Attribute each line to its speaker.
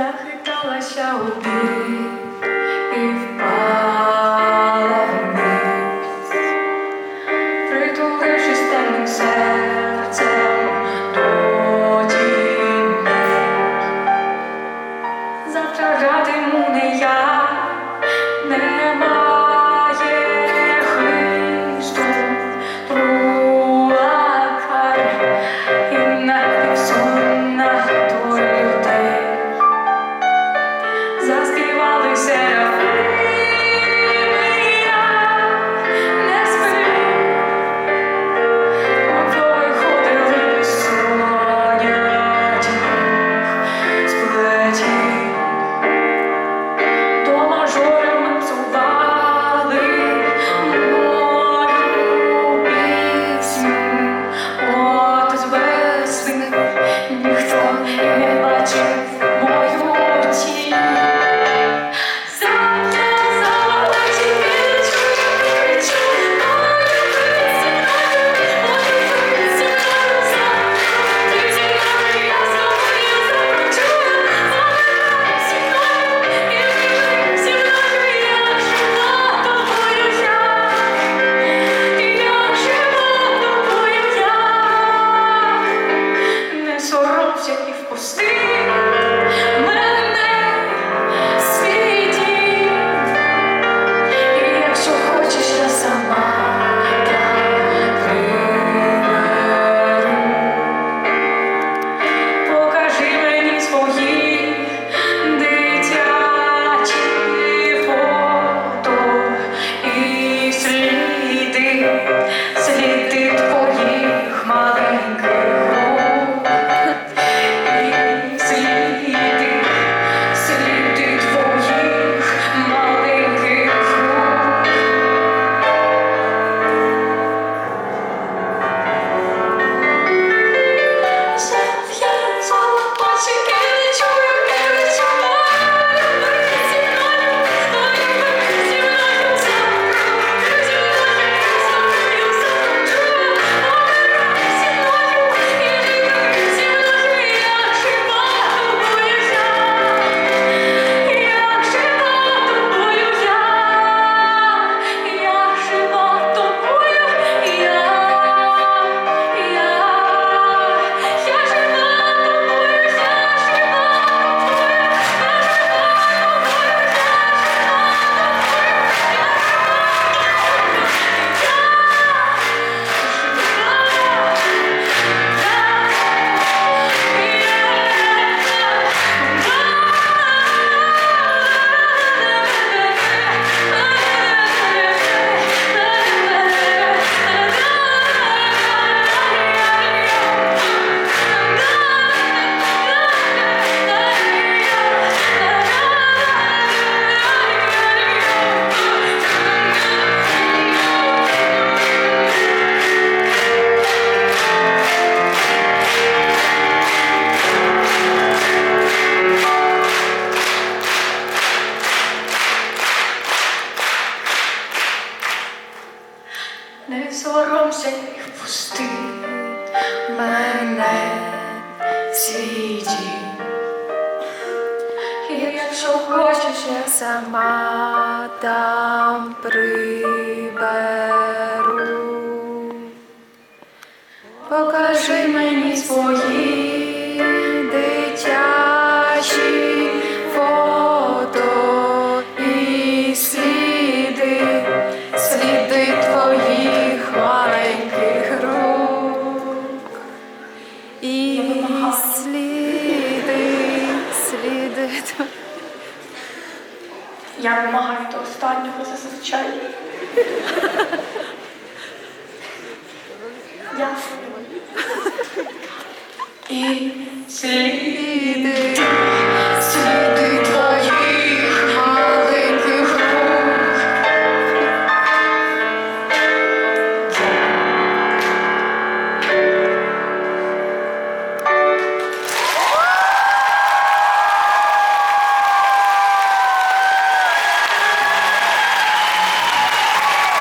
Speaker 1: захиталася у бік і впала вниз, притулившись темним серцем до тіней. Завтра радиму не я. не соромся і пусти мене в світі. Якщо хочеш, я сама там приберу. сліди, сліди. Я вимагаю до останнього зазвичай. Я І слід.